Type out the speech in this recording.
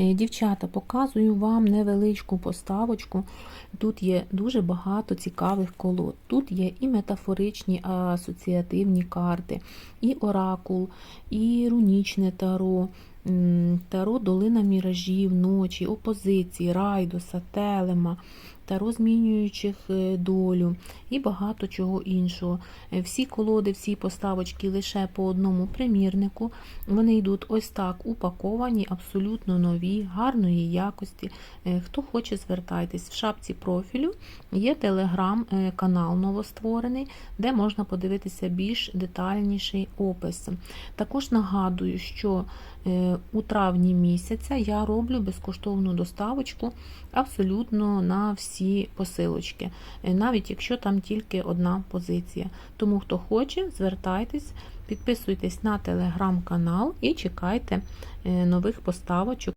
Е, Дівчата, показую вам невеличку поставочку. Тут є дуже багато цікавих колод. Тут є і метафоричні асоціативні карти, і оракул, і рунічне таро, таро долина міражів, ночі, опозиції, райдуса, телема, таро змінюючих е, долю і багато чого іншого. Е, Всі колоди, всі поставочки лише по одному примірнику. Вони йдуть ось так упаковані, абсолютно нові, гарної якості. Е, Хто хоче, звертайтесь. В шапці профілю є телеграм-канал новостворений, де можна подивитися більш детальніший опис. Також нагадую, що у травні місяця я роблю безкоштовну доставочку абсолютно на всі посилочки, е, навіть якщо там тільки одна позиція. Тому хто хоче, звертайтесь, підписуйтесь на телеграм-канал і чекайте е, нових поставочок.